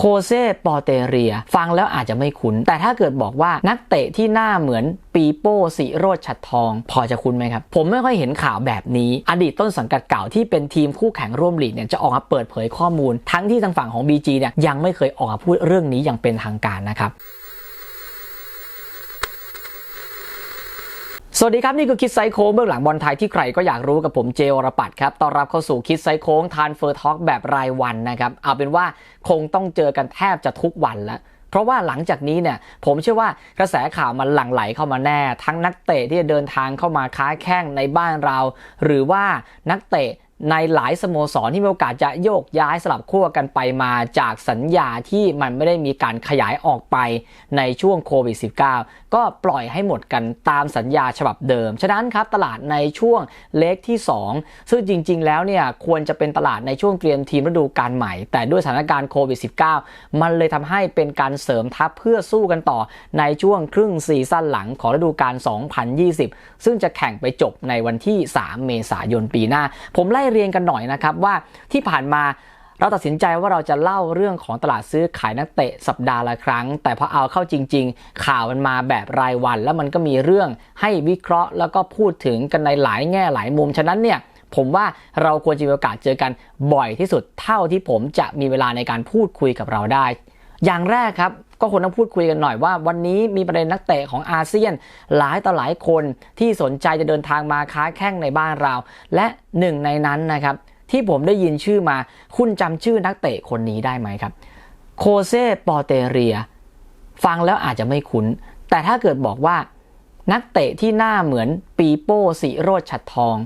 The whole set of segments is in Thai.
โคเซปอเตเรีย ฟังแล้วอาจจะไม่คุ้น แต่ถ้าเกิดบอกว่านักเตะที่หน้าเหมือนปีโป้สีโรดฉัดทอง พอจะคุ้นไหมครับ ผมไม่ค่อยเห็นข่าวแบบนี้ อดีตต้นสังกัดเก่าที่เป็นทีมคู่แข่งร่วมลีกเนี่ยจะออกมาเปิดเผยข้อมูล ทั้งที่ทางฝั่งของ BG เนี่ยยังไม่เคยออกมาพูดเรื่องนี้อย่างเป็นทางการนะครับ สวัสดีครับ นี่คือคิดไซโค้งเบื้องหลังบอลไทยที่ใครก็อยากรู้กับผมเจวรปัตครับต้อนรับเข้าสู่คิดไซโค้งทานเฟอร์ท็อกแบบรายวันนะครับ เอาเป็นว่าคงต้องเจอกันแทบจะทุกวันแล้วเพราะว่าหลังจากนี้เนี่ยผมเชื่อว่ากระแสข่าวมันหลั่งไหลเข้ามาแน่ ทั้งนักเตะที่จะเดินทางเข้ามาค้าแข้งในบ้านเรา หรือว่านักเตะ ในหลายสโมสรที่มีโอกาสจะโยกย้ายสลับขั้วกันไปมาจากสัญญาที่มันไม่ได้มีการขยายออกไปในช่วงโควิด -19 ก็ปล่อยให้หมดกันตามสัญญาฉบับเดิม ฉะนั้นครับตลาดในช่วงเล็กที่ 2 ซึ่งจริง ๆ แล้วเนี่ยควรจะเป็นตลาดในช่วงเตรียมทีมฤดูกาลใหม่ แต่ด้วยสถานการณ์โควิด -19 มันเลยทำให้เป็นการเสริมทัพเพื่อสู้กันต่อในช่วงครึ่งซีซั่นหลังของฤดูกาล 2020 ซึ่งจะแข่งไปจบในวันที่ 3 เมษายนปีหน้า ผมไล่เรียงกันหน่อยนะครับว่าที่ผ่านมาเราตัดสินใจว่าเราจะเล่าเรื่องของตลาดซื้อขายนักเตะสัปดาห์ละครั้ง แต่พอเอาเข้าจริง ๆ ข่าวมันมาแบบรายวัน แล้วมันก็มีเรื่องให้วิเคราะห์ แล้วก็พูดถึงกันในหลายแง่หลายมุม ฉะนั้นเนี่ยผมว่าเราควรจะมีโอกาสเจอกันบ่อยที่สุดเท่าที่ผมจะมีเวลาในการพูดคุยกับเราได้ อย่างแรกครับ ก็ควรต้องพูดคุยกันหน่อยว่า วันนี้มีประเด็นนักเตะของอาเซียนหลายต่อหลายคนที่สนใจจะเดินทางมาค้าแข้งในบ้านเรา และหนึ่งในนั้นนะครับที่ผมได้ยินชื่อมา คุณจำชื่อนักเตะคนนี้ได้ไหมครับ โคเซปอเตเรีย ฟังแล้วอาจจะไม่คุ้น แต่ถ้าเกิดบอกว่า นักเตะที่หน้าเหมือนปีโป้สีโรดฉัดทอง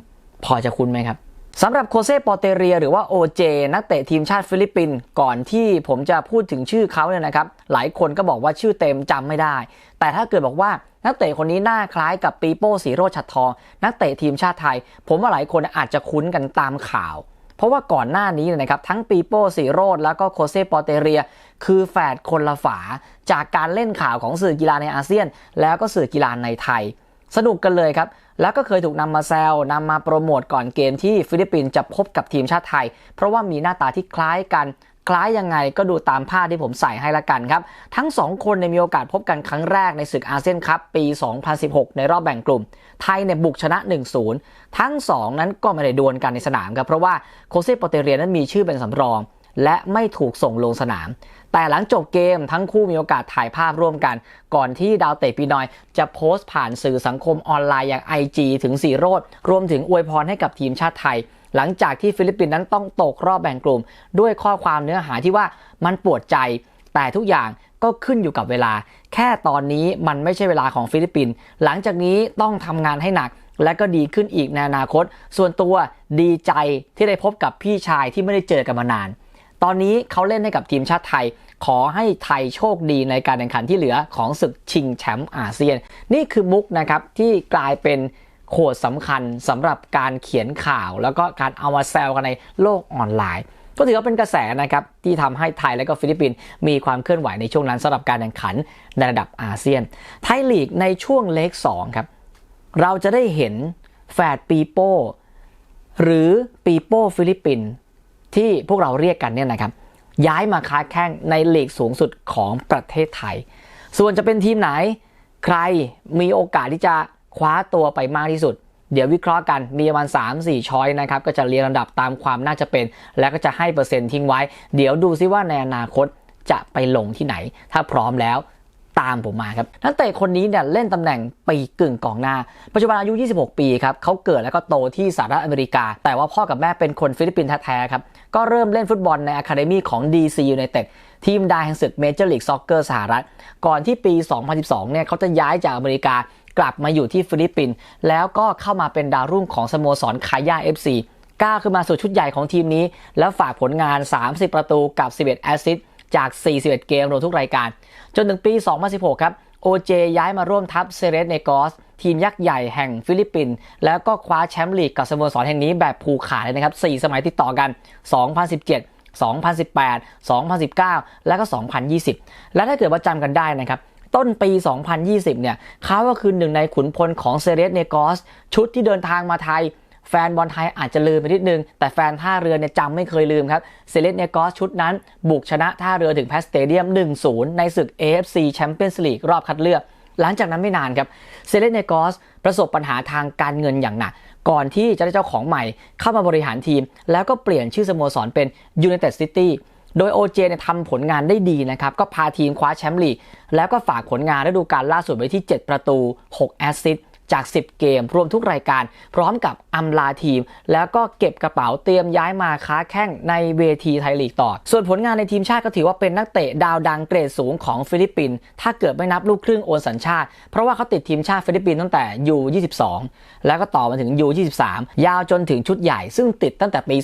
พอจะคุ้นไหมครับ สำหรับโคเซปอเตเรียหรือว่าโอเจนักเตะทีมชาติฟิลิปปินส์ก่อนที่ผมจะพูดถึงชื่อเขาเนี่ยนะครับ หลายคนก็บอกว่าชื่อเต็มจำไม่ได้ แต่ถ้าเกิดบอกว่านักเตะคนนี้หน้าคล้ายกับปีโป้สีโรดฉัดทอง นักเตะทีมชาติไทย ผมว่าหลายคนอาจจะคุ้นกันตามข่าว เพราะว่าก่อนหน้านี้นะครับทั้งปีโป้สีโรดแล้วก็โคเซปอเตเรีย คือแฝดคนละฝาจากการเล่นข่าวของสื่อกีฬาในอาเซียน แล้วก็สื่อกีฬาในไทย สนุกกันเลยครับ แล้วก็เคยถูกนำมาแซวนำมาโปรโมทก่อนเกมที่ฟิลิปปินส์จะพบกับทีมชาติไทย เพราะว่ามีหน้าตาที่คล้ายกันคล้ายยังไงก็ดูตามภาที่ผมใส่ให้ละกันครับ ทั้ง 2 คนในมีโอกาสพบกันครั้งแรกในศึกอาเซียนคัพปี 2016 ในรอบแบ่งกลุ่ม ไทยเนี่ยบุกชนะ 1-0 ทั้ง 2 นั้นก็ไม่ได้ดวลกันในสนามครับ เพราะว่าโคเซโปเตเรียนั้นมีชื่อเป็นสำรอง และไม่ถูกส่งลงสนาม แต่หลังจบเกมทั้งคู่มีโอกาสถ่ายภาพร่วมกัน ก่อนที่ดาวเตะปีนอย จะโพสต์ผ่านสื่อสังคมออนไลน์อย่าง IG ถึงสีโรดรวมถึงอวยพรให้กับทีมชาติไทย หลังจากที่ฟิลิปปินส์นั้นต้องตกรอบแบ่งกลุ่ม ด้วยข้อความเนื้อหาที่ว่ามันปวดใจ แต่ทุกอย่างก็ขึ้นอยู่กับเวลา แค่ตอนนี้มันไม่ใช่เวลาของฟิลิปปินส์หลังจากนี้ต้องทำงานให้หนักและก็ดีขึ้นอีกในอนาคต ส่วนตัวดีใจที่ได้พบกับพี่ชายที่ไม่ได้เจอกันมานาน ตอนนี้เขาเล่นให้กับทีมชาติไทย ขอให้ไทยโชคดีในการแข่งขันที่เหลือของศึกชิงแชมป์อาเซียน นี่คือมุกนะครับที่กลายเป็นโคดสำคัญสำหรับการเขียนข่าว แล้วก็การเอามาแซวกันในโลกออนไลน์ ก็ถือว่าเป็นกระแสนะครับที่ทำให้ไทยและก็ฟิลิปปินส์มีความเคลื่อนไหวในช่วงนั้นสำหรับการแข่งขันในระดับอาเซียน ไทยลีกในช่วงเล็ก2ครับเราจะได้เห็นแฝดปีโป้หรือปีโป้ฟิลิปปินส์ ที่พวกเราเรียกกันเนี่ยนะครับย้ายมาค้าแข่งในเลกสูงสุดของประเทศไทย ส่วนจะเป็นทีมไหน ใครมีโอกาสที่จะคว้าตัวไปมากที่สุด เดี๋ยววิเคราะห์กันมีประมาณ 3-4 ช้อยนะครับ ก็จะเรียงลำดับตามความน่าจะเป็น แล้วก็จะให้เปอร์เซ็นต์ทิ้งไว้ เดี๋ยวดูซิว่าในอนาคตจะไปลงที่ไหน ถ้าพร้อมแล้ว ตามผมมาครับนักเตะคนนี้เนี่ยเล่นตำแหน่งปีกึ่งกองหน้า ปัจจุบันอายุ 26 ปีครับเขาเกิดแล้วก็โตที่สหรัฐอเมริกา แต่ว่าพ่อกับแม่เป็นคนฟิลิปปินส์แท้ๆครับก็เริ่มเล่นฟุตบอลในอะคาเดมีของ DC United ทีมดาแห่งศึกเมเจอร์ลีกซ็อกเกอร์สหรัฐ ก่อนที่ปี 2012 เนี่ยเขาจะย้ายจากอเมริกากลับมาอยู่ที่ฟิลิปปินส์แล้วก็เข้ามาเป็นดาวรุ่งของสโมสรคาย่า FC ก้าวขึ้นมาสู่ชุดใหญ่ของทีมนี้ แล้วฝากผลงาน 30 ประตูกับ 11 แอสซิสต์ จาก 41 เกมรวมทุกรายการ จนถึงปี 2016 ครับโอเจย้ายมาร่วมทัพเซเรสเนกอส ทีมยักษ์ใหญ่แห่งฟิลิปปินส์แล้วก็คว้าแชมป์ลีกกับสโมสรแห่งนี้แบบผูกขาดเลยนะครับ 4 สมัยติดต่อกัน 2017 2018 2019 แล้วก็ 2020 และถ้าเกิดว่าจำกันได้นะครับ ต้นปี 2020 เนี่ยเขาก็คือหนึ่งในขุนพลของเซเรสเนกอส ชุดที่เดินทางมาไทย แฟนบอลไทยอาจจะลืมไปนิดนึง แต่แฟนท่าเรือเนี่ยจำไม่เคยลืมครับเซเลสเนกอสชุดนั้น บุกชนะท่าเรือถึงแพสเตเดียม 1-0 ในศึก AFC Champions League รอบคัดเลือก หลังจากนั้นไม่นานครับเซเลสเนกอสประสบปัญหาทางการเงินอย่างหนักก่อนที่จะได้เจ้าของใหม่เข้ามาบริหารทีม แล้วก็เปลี่ยนชื่อสโมสรเป็น United City โดย OJ เนี่ยทำผลงานได้ดีนะครับ ก็พาทีมคว้าแชมป์ลีกแล้วก็ฝากผลงานฤดูกาลล่าสุดไว้ที่ 7 ประตู 6 แอสซิสต์ จาก 10 เกม รวมทุกรายการ พร้อมกับอำลาทีม แล้วก็เก็บกระเป๋าเตรียมย้ายมาค้าแข้งในเวทีไทยลีกต่อ ส่วนผลงานในทีมชาติก็ถือว่าเป็นนักเตะดาวดังเกรดสูงของฟิลิปปินส์ถ้าเกิดไม่นับลูกครึ่งโอนสัญชาติ เพราะว่าเขาติดทีมชาติฟิลิปปินส์ตั้งแต่ U22 แล้วก็ต่อมาถึง U23 ยาวจนถึงชุดใหญ่ ซึ่งติดตั้งแต่ปี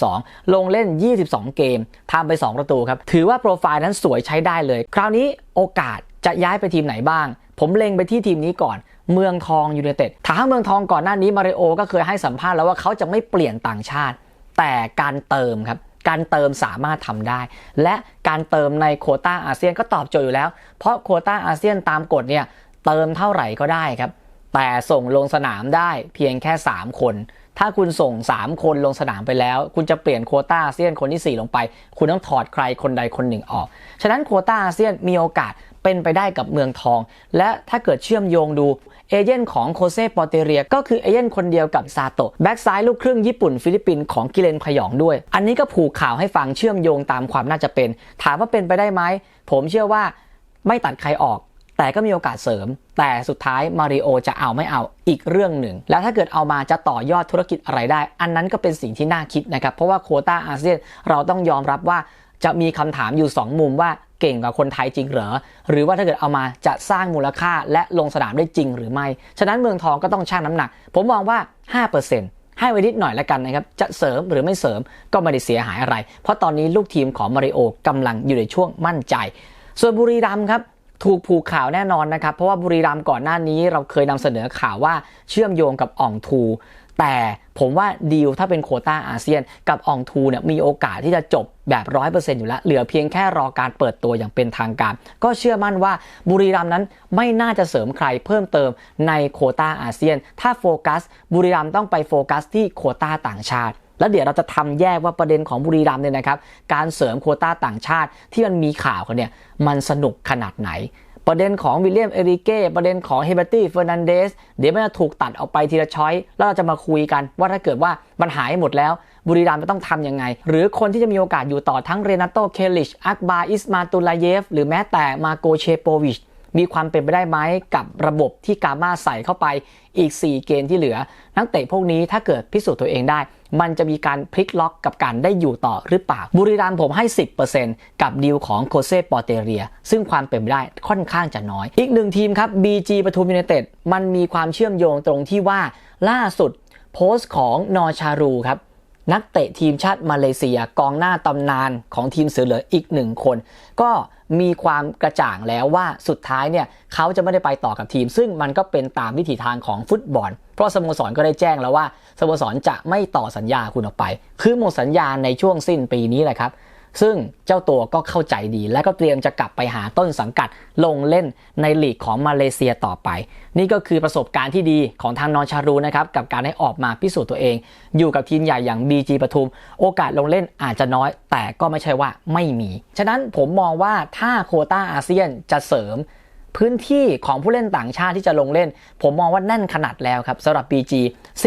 2012 ลงเล่น 22 เกมทำไป 2 ประตูครับ ถือว่าโปรไฟล์นั้นสวยใช้ได้เลย คราวนี้โอกาสจะย้ายไปทีมไหนบ้าง ผมเล็งไปที่ทีมนี้ก่อน เมืองทองยูไนเต็ดทางเมืองทองก่อนหน้านี้มาริโอก็เคยให้สัมภาษณ์แล้วว่าเขาจะไม่เปลี่ยนต่างชาติ แต่การเติมครับการเติมสามารถทำได้ และการเติมในโคต้าอาเซียนก็ตอบโจทย์อยู่แล้ว เพราะโคต้าอาเซียนตามกฎเนี่ยเติมเท่าไหร่ก็ได้ครับ แต่ส่งลงสนามได้เพียงแค่ 3 คน ถ้าคุณส่ง 3 คนลงสนามไปแล้ว คุณจะเปลี่ยนโคต้าอาเซียนคนที่ 4 ลงไป คุณต้องถอดใครคนใดคนหนึ่งออก ฉะนั้นโคต้าอาเซียนมีโอกาสเป็นไปได้กับเมืองทอง และถ้าเกิดเชื่อมโยงดู เอเย่นของโคเซ่ปอเตเรีย ก็คือเอเย่นคนเดียวกับซาโตะแบ็กซ้ายลูกครึ่งญี่ปุ่นฟิลิปปินส์ของกิเลนพยองด้วย อันนี้ก็ผูกข่าวให้ฟังเชื่อมโยงตามความน่าจะเป็น ถามว่าเป็นไปได้ไหม ผมเชื่อว่าไม่ตัดใครออก แต่ก็มีโอกาสเสริม แต่สุดท้ายมาริโอจะเอาไม่เอาอีกเรื่องหนึ่ง แล้วถ้าเกิดเอามาจะต่อยอดธุรกิจอะไรได้ อันนั้นก็เป็นสิ่งที่น่าคิดนะครับเพราะว่าโคต้าอาเซียนเราต้องยอมรับว่า จะมีคำถามอยู่ 2 มุมว่าเก่งกว่าคนไทยจริงเหรอ หรือว่าถ้าเกิดเอามาจะสร้างมูลค่าและลงสนามได้จริงหรือไม่ ฉะนั้นเมืองทองก็ต้องชั่งน้ำหนัก ผมมองว่า 5%ให้ไว้นิดหน่อยแล้วกันนะครับ จะเสริมหรือไม่เสริมก็ไม่ได้เสียหายอะไร เพราะตอนนี้ลูกทีมของมาริโอกำลังอยู่ในช่วงมั่นใจ ส่วนบุรีรัมย์ครับถูกผูกข่าวแน่นอนนะครับ เพราะว่าบุรีรัมย์ก่อนหน้านี้เราเคยนำเสนอข่าวว่าเชื่อมโยงกับอ่องทู แต่ผมว่าดีลถ้าเป็นโควต้าอาเซียนกับอองทูเนี่ยมีโอกาสที่จะจบแบบร้อยเปอร์เซ็นต์อยู่แล้ว เหลือเพียงแค่รอการเปิดตัวอย่างเป็นทางการ ก็เชื่อมั่นว่าบุรีรัมย์นั้นไม่น่าจะเสริมใครเพิ่มเติมในโควต้าอาเซียน ถ้าโฟกัส บุรีรัมย์ต้องไปโฟกัสที่โควต้าต่างชาติแล้วเดี๋ยวเราจะทำแยกว่าประเด็นของบุรีรัมย์เนี่ยนะครับ การเสริมโควต้าต่างชาติที่มันมีข่าวกันเนี่ยมันสนุกขนาดไหน ประเด็นของวิลเลียมเอริเก้ประเด็นของเฮเบตี้เฟอร์นันเดสเดี๋ยวมันจะถูกตัดออกไปทีละช้อยแล้วเราจะมาคุยกันว่าถ้าเกิดว่ามันหายหมดแล้วบุรีรัมย์จะต้องทำยังไง หรือคนที่จะมีโอกาสอยู่ต่อทั้งเรนาโตเคลิชอักบาอิสมาตุลาเยฟ หรือแม้แต่มาโกเชโปวิช มีความเป็นไปได้ไหมกับระบบที่กามาใส่เข้าไปอีก 4 เกมที่เหลือ นักเตะพวกนี้ถ้าเกิดพิสูจน์ตัวเองได้ มันจะมีการพลิกล็อกกับการได้อยู่ต่อหรือเปล่า บุรีรัมย์ผมให้ 10%กับดีลของโคเซ่ปอเตเรีย ซึ่งความเป็นไปได้ค่อนข้างจะน้อย อีกหนึ่งทีมครับ BG ปทุมยูไนเต็ดมันมีความเชื่อมโยงตรงที่ว่าล่าสุดโพสต์ของนอชารูครับนักเตะทีมชาติมาเลเซียกองหน้าตำนานของทีมเสือเหลืออีกหนึ่งคน ก็ มีความกระจ่างแล้วว่าสุดท้ายเนี่ยเขาจะไม่ได้ไปต่อกับทีม ซึ่งมันก็เป็นตามวิถีทางของฟุตบอล เพราะสโมสรก็ได้แจ้งแล้วว่าสโมสรจะไม่ต่อสัญญาคุณออกไป คือหมดสัญญาในช่วงสิ้นปีนี้แหละครับ ซึ่งเจ้าตัวก็เข้าใจดี และก็เตรียมจะกลับไปหาต้นสังกัดลงเล่นในลีกของมาเลเซียต่อไป นี่ก็คือประสบการณ์ที่ดีของทางนอนชารูนะครับกับการได้ออกมาพิสูจน์ตัวเอง อยู่กับทีมใหญ่อย่าง BG ปทุม โอกาสลงเล่นอาจจะน้อย แต่ก็ไม่ใช่ว่าไม่มี ฉะนั้นผมมองว่าถ้าโคต้าอาเซียนจะเสริม พื้นที่ของผู้เล่นต่างชาติที่จะลงเล่น ผมมองว่าแน่นขนาดแล้วครับสำหรับ BG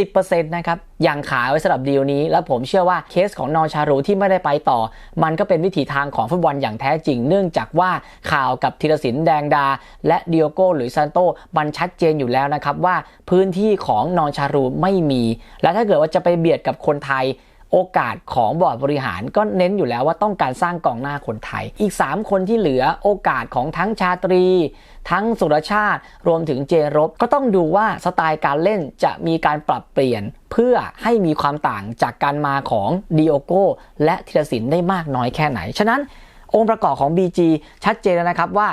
10%นะครับอยังขายไว้สำหรับดีลนี้ แล้วผมเชื่อว่าเคสของนอชารูที่ไม่ได้ไปต่อ มันก็เป็นวิถีทางของฟุตบอลอย่างแท้จริง เนื่องจากว่าข่าวกับธีรศิลป์แดงดา และดิโอโก้หรือซานโตมันชัดเจนอยู่แล้วนะครับว่าพื้นที่ของนอชารูไม่มี และถ้าเกิดว่าจะไปเบียดกับคนไทย โอกาสของบอร์ดบริหารก็เน้นอยู่แล้วว่าต้องการสร้างกองหน้าคนไทย อีก 3 คนที่เหลือโอกาสของทั้งชาตรี ทั้งสุรชาติ รวมถึงเจรบก็ต้องดูว่าสไตล์การเล่นจะมีการปรับเปลี่ยน เพื่อให้มีความต่างจากการมาของดิโอโก้และธีรศิลป์ได้มากน้อยแค่ไหน ฉะนั้นองค์ประกอบของ BG ชัดเจนแล้วนะครับว่า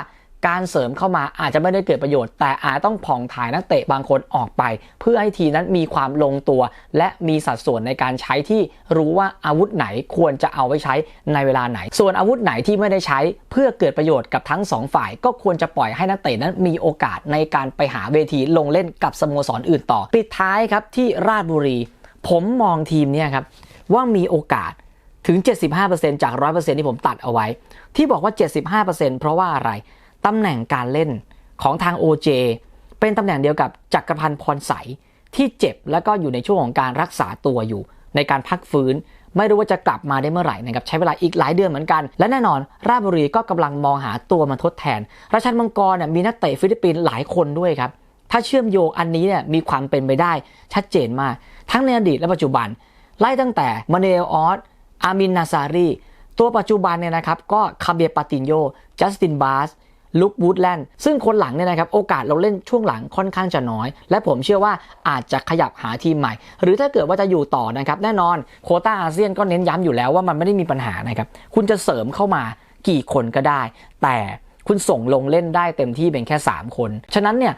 การเสริมเข้ามาอาจจะไม่ได้เกิดประโยชน์ แต่อาจต้องผ่องถ่ายนักเตะบางคนออกไป เพื่อให้ทีนั้นมีความลงตัว และมีสัดส่วนในการใช้ที่รู้ว่าอาวุธไหนควรจะเอาไว้ใช้ในเวลาไหน ส่วนอาวุธไหนที่ไม่ได้ใช้ เพื่อเกิดประโยชน์กับทั้งสองฝ่าย ก็ควรจะปล่อยให้นักเตะนั้นมีโอกาสในการไปหาเวทีลงเล่นกับสโมสรอื่นต่อ ปิดท้ายครับที่ราชบุรี ผมมองทีมเนี่ยครับว่ามีโอกาสถึง 75%จาก 100%ที่ผมตัดเอาไว้ ที่บอกว่า 75%เพราะว่าอะไร ตำแหน่งการเล่นของทาง OJ เป็นตำแหน่งเดียวกับจักรพันธ์พรใสที่เจ็บแล้วก็อยู่ในช่วงของการรักษาตัวอยู่ ในการพักฟื้น ไม่รู้ว่าจะกลับมาได้เมื่อไหร่นะครับใช้เวลาอีกหลายเดือนเหมือนกัน และแน่นอน ราชบุรีก็กำลังมองหาตัวมาทดแทน ราชันมังกรเนี่ยมีนักเตะฟิลิปปินส์หลายคนด้วยครับถ้าเชื่อมโยงอันนี้เนี่ยมีความเป็นไปได้ชัดเจนมาก ทั้งในอดีตและปัจจุบัน ไล่ตั้งแต่มาเนลออสอามินนาซารีตัวปัจจุบันเนี่ยนะครับก็คาเบียปาตินโยจัสตินบาส ลุควูดแลนด์ซึ่งคนหลังเนี่ยนะครับโอกาสเราเล่นช่วงหลังค่อนข้างจะน้อย และผมเชื่อว่าอาจจะขยับหาทีมใหม่ หรือถ้าเกิดว่าจะอยู่ต่อนะครับแน่นอนโคต้าอาเซียนก็เน้นย้ำอยู่แล้วว่ามันไม่ได้มีปัญหานะครับคุณจะเสริมเข้ามากี่คนก็ได้ แต่คุณส่งลงเล่นได้เต็มที่เป็นแค่ 3 คน ฉะนั้นเนี่ย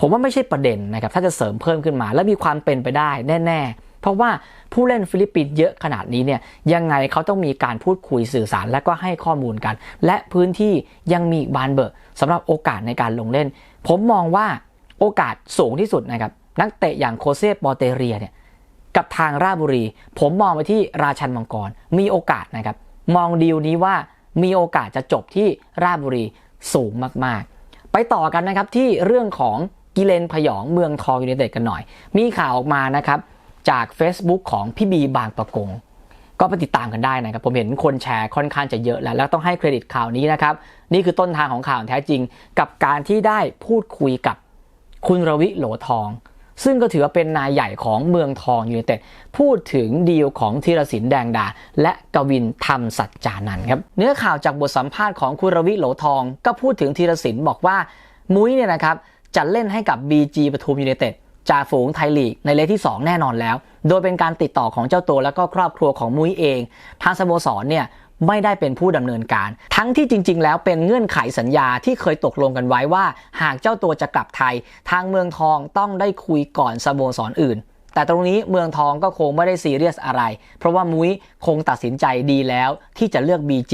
ผมว่าไม่ใช่ประเด็นนะครับถ้าจะเสริมเพิ่มขึ้นมา และมีความเป็นไปได้แน่ ๆ เพราะว่าผู้เล่นฟิลิปปินส์เยอะขนาดนี้เนี่ยยังไงเขาต้องมีการพูดคุยสื่อสารและก็ให้ข้อมูลกัน และพื้นที่ยังมีบานเบิกสำหรับโอกาสในการลงเล่น ผมมองว่าโอกาสสูงที่สุดนะครับนักเตะอย่างโคเซปอเตเรียเนี่ยกับทางราชบุรี ผมมองไปที่ราชันมังกร มีโอกาสนะครับ มองดีลนี้ว่ามีโอกาสจะจบที่ราชบุรีสูงมากๆ ไปต่อกันนะครับที่เรื่องของกิเลนพยองเมืองทองยูเนเต็ดกันหน่อย มีข่าวออกมานะครับ จาก Facebook ของพี่บีบางประกง ก็ไปติดตามกันได้นะครับ ผมเห็นคนแชร์ค่อนข้างจะเยอะแล้ว แล้วต้องให้เครดิตข่าวนี้นะครับ นี่คือต้นทางของข่าวแท้จริง กับการที่ได้พูดคุยกับคุณรวิโหลทอง ซึ่งก็ถือว่าเป็นนายใหญ่ของเมืองทองยูเนเต็ดพูดถึงดีลของธีรศิลป์แดงดา และกวินธรรมสัจจานันท์ครับเนื้อข่าวจากบทสัมภาษณ์ของคุณรวิโหลทอง ก็พูดถึงธีรศิลป์บอกว่ามุ้ยเนี่ยนะครับจะเล่นให้กับ BG ปทุมยูเนเต็ด จ่าฝูงไทยลีกในเลขที่ 2 แน่นอนแล้ว โดยเป็นการติดต่อของเจ้าตัวและก็ครอบครัวของมุ้ยเอง ทางสโมสรเนี่ยไม่ได้เป็นผู้ดำเนินการ ทั้งที่จริง ๆ แล้วเป็นเงื่อนไขสัญญาที่เคยตกลงกันไว้ว่า หากเจ้าตัวจะกลับไทย ทางเมืองทองต้องได้คุยก่อนสโมสรออื่น แต่ตรงนี้เมืองทองก็คงไม่ได้ซีเรียสอะไร เพราะว่ามุ้ยคงตัดสินใจดีแล้วที่จะเลือก BG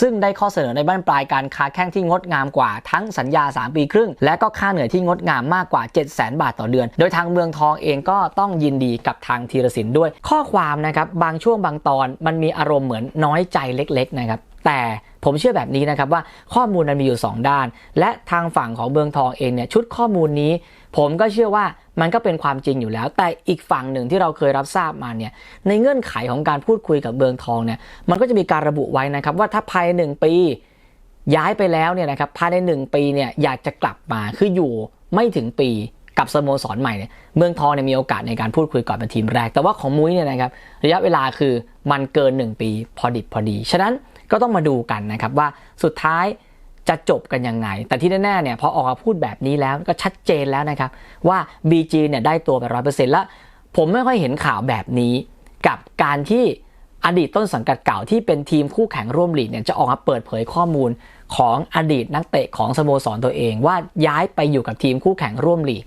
ซึ่งได้ข้อเสนอในบ้านปลายการค้าแข้งที่งดงามกว่าทั้งสัญญา 3 ปีครึ่ง และก็ค่าเหนื่อยที่งดงามมากกว่า 7 0 0 0 0 0 บาทต่อเดือน โดยทางเมืองทองเองก็ต้องยินดีกับทางธีรศิลป์ด้วย ข้อความนะครับบางช่วงบางตอนมันมีอารมณ์เหมือนน้อยใจเล็ก ๆ นะครับ แต่ ผมเชื่อแบบนี้นะครับว่าข้อมูลมันมีอยู่ 2 ด้าน และทางฝั่งของเมืองทองเองเนี่ยชุดข้อมูลนี้ ผมก็เชื่อว่ามันก็เป็นความจริงอยู่แล้ว แต่อีกฝั่งหนึ่งที่เราเคยรับทราบมาเนี่ยในเงื่อนไขของการพูดคุยกับเมืองทองเนี่ยมันก็จะมีการระบุไว้นะครับว่าถ้าภายในหนึ่งปีย้ายไปแล้วเนี่ยนะครับภายในหนึ่งปีเนี่ยอยากจะกลับมาคืออยู่ไม่ถึงปีกับสโมสรใหม่เนี่ยเมืองทองเนี่ยมีโอกาสในการพูดคุยก่อนเป็นทีมแรก แต่ว่าของมุ้ยเนี่ยนะครับระยะเวลาคือมันเกิน 1 ปีพอดิบพอดี ฉะนั้น ก็ต้องมาดูกันนะครับว่าสุดท้ายจะจบกันยังไง แต่ที่แน่ๆเนี่ยพอออกมาพูดแบบนี้แล้วก็ชัดเจนแล้วนะครับ ว่า BG เนี่ยได้ตัวไปร้อยเปอร์เซ็นต์แล้ว ผมไม่ค่อยเห็นข่าวแบบนี้ กับการที่อดีตต้นสังกัดเก่าที่เป็นทีมคู่แข่งร่วมลีกเนี่ยจะออกมาเปิดเผยข้อมูลของอดีตนักเตะของสโมสรตัวเอง ว่าย้ายไปอยู่กับทีมคู่แข่งร่วมลีก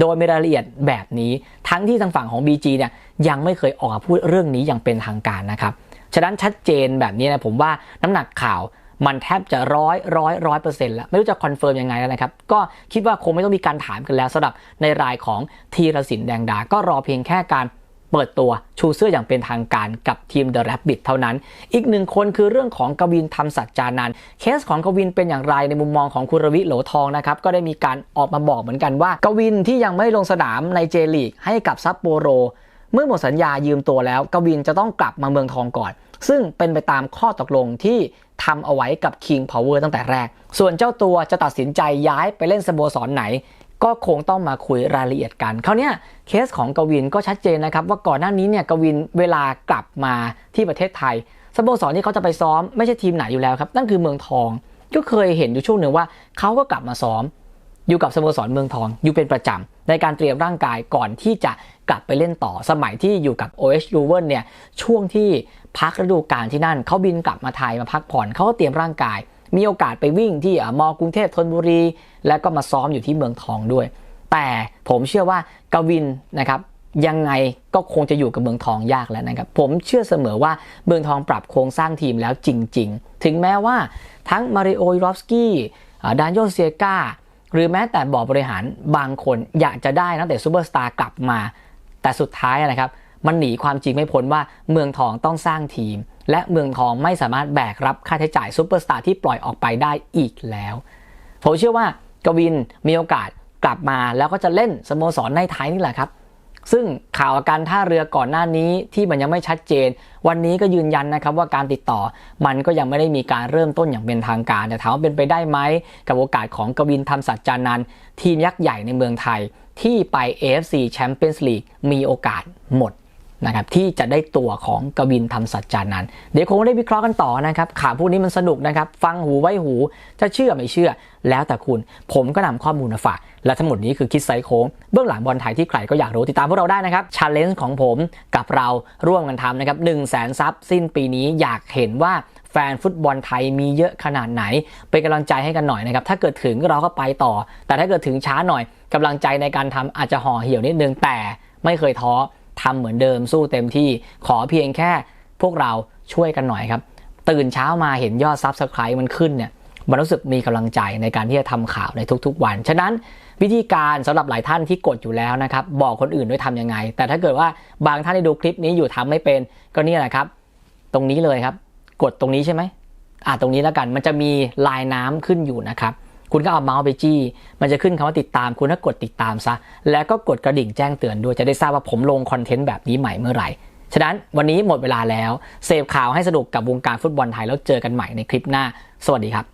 โดยมีรายละเอียดแบบนี้ ทั้งที่ทางฝั่งของ BG เนี่ยยังไม่เคยออกมาพูดเรื่องนี้อย่างเป็นทางการนะครับ ฉะนั้นชัดเจนแบบนี้นะผมว่าน้ำหนักข่าวมันแทบจะร้อยร้อยร้อยเปอร์เซ็นต์แล้ว ไม่รู้จะคอนเฟิร์มยังไงแล้วนะครับ ก็คิดว่าคงไม่ต้องมีการถามกันแล้วสำหรับในรายของทีรศิลป์แดงดา ก็รอเพียงแค่การเปิดตัวชูเสื้ออย่างเป็นทางการกับทีม The Rabbit เท่านั้น อีกหนึ่งคนคือเรื่องของกวินทำสัจจานันเคสของกวินเป็นอย่างไรในมุมมองของคุณรวิโหลทองนะครับ ก็ได้มีการออกมาบอกเหมือนกันว่ากวินที่ยังไม่ลงสนามในเจลีกให้กับซัปโปโร เมื่อหมดสัญญายืมตัวแล้ว กวินจะต้องกลับมาเมืองทองก่อน ซึ่งเป็นไปตามข้อตกลงที่ทำเอาไว้กับ King Power ตั้งแต่แรก ส่วนเจ้าตัวจะตัดสินใจย้ายไปเล่นสโมสรไหน ก็คงต้องมาคุยรายละเอียดกันคราวนี้เคสของกวินก็ชัดเจนนะครับ ว่าก่อนหน้านี้เนี่ยกวินเวลากลับมาที่ประเทศไทยสโมสรที่เขาจะไปซ้อมไม่ใช่ทีมไหนอยู่แล้วครับนั่นคือเมืองทอง ก็เคยเห็นอยู่ช่วงหนึ่งว่าเขาก็กลับมาซ้อม อยู่กับสโมสรเมืองทองอยู่เป็นประจำในการเตรียมร่างกายก่อนที่จะกลับไปเล่นต่อสมัยที่อยู่กับ OH u v e n เนี่ยช่วงที่พักฤดูกาลที่นั่นเขาบินกลับมาไทยมาพักผ่อนเขาก็เตรียมร่างกาย มีโอกาสไปวิ่งที่มอกรุงเทพธนบุรี แล้วก็มาซ้อมอยู่ที่เมืองทองด้วย แต่ผมเชื่อว่ากวินนะครับยังไงก็คงจะอยู่กับเมืองทองยากแล้วนะครับผมเชื่อเสมอว่าเมืองทองปรับโครงสร้างทีมแล้วจริง ๆ ถึงแม้ว่าทั้งมาริโอยูรอฟสกี้ดานโยเซียกา หรือแม้แต่บอร์ดบริหารบางคนอยากจะได้นักเตะซูเปอร์สตาร์กลับมา แต่สุดท้ายนะครับ มันหนีความจริงไม่พ้นว่าเมืองทองต้องสร้างทีม และเมืองทองไม่สามารถแบกรับค่าใช้จ่ายซูเปอร์สตาร์ที่ปล่อยออกไปได้อีกแล้ว ผมเชื่อว่ากวินมีโอกาสกลับมาแล้วก็จะเล่นสโมสรในไทยนี่แหละครับ ซึ่งข่าวอาการท่าเรือก่อนหน้านี้ที่มันยังไม่ชัดเจน วันนี้ก็ยืนยันนะครับว่าการติดต่อมันก็ยังไม่ได้มีการเริ่มต้นอย่างเป็นทางการ แต่ถามว่าเป็นไปได้ไหมกับโอกาสของกวินธรรมสัจจานันท์ทีมยักษ์ใหญ่ในเมืองไทย ที่ไป AFC Champions League มีโอกาสหมด นะครับที่จะได้ตัวของกวินทำสัจจานั้น เดี๋ยวคงได้วิเคราะห์กันต่อนะครับข่าวพวกนี้มันสนุกนะครับ ฟังหูไว้หูจะเชื่อไม่เชื่อ แล้วแต่คุณ ผมก็นำข้อมูลมาฝาก และทั้งหมดนี้คือคิดไซโค้งเบื้องหลังบอลไทยที่ใครก็อยากรู้ติดตามพวกเราได้นะครับชาเลนจ์ของผมกับเราร่วมกันทำนะครับ1 0 0 0 0แสนซับสิ้นปีนี้อยากเห็นว่าแฟนฟุตบอลไทยมีเยอะขนาดไหน เป็นกำลังใจให้กันหน่อยนะครับ ถ้าเกิดถึงเราก็ไปต่อ แต่ถ้าเกิดถึงช้าหน่อยกำลังใจในการทำอาจจะห่อเหี่ยวนิดนึงแต่ไม่เคยท้อ ทำเหมือนเดิมสู้เต็มที่ขอเพียงแค่พวกเราช่วยกันหน่อยครับ ตื่นเช้ามาเห็นยอดซับสไคร b ์มันขึ้นเนี่ยมันรู้สึกมีกำลังใจในการที่จะทำข่าวในทุกๆวัน ฉะนั้นวิธีการสำหรับหลายท่านที่กดอยู่แล้วนะครับ บอกคนอื่นด้วยทำยังไง แต่ถ้าเกิดว่าบางท่านที่ดูคลิปนี้อยู่ทำไม่เป็นก็เนี่ยแหละครับ ตรงนี้เลยครับ กดตรงนี้ใช่ไหมอ่าตรงนี้แล้วกันมันจะมีลายน้ำขึ้นอยู่นะครับ คุณก็เอาเมาส์ไปจี้ มันจะขึ้นคำว่าติดตาม คุณก็กดติดตามซะ แล้วก็กดกระดิ่งแจ้งเตือนด้วย จะได้ทราบว่าผมลงคอนเทนต์แบบนี้ใหม่เมื่อไหร่ ฉะนั้นวันนี้หมดเวลาแล้ว เสพข่าวให้สนุกกับวงการฟุตบอลไทยแล้วเจอกันใหม่ในคลิปหน้า สวัสดีครับ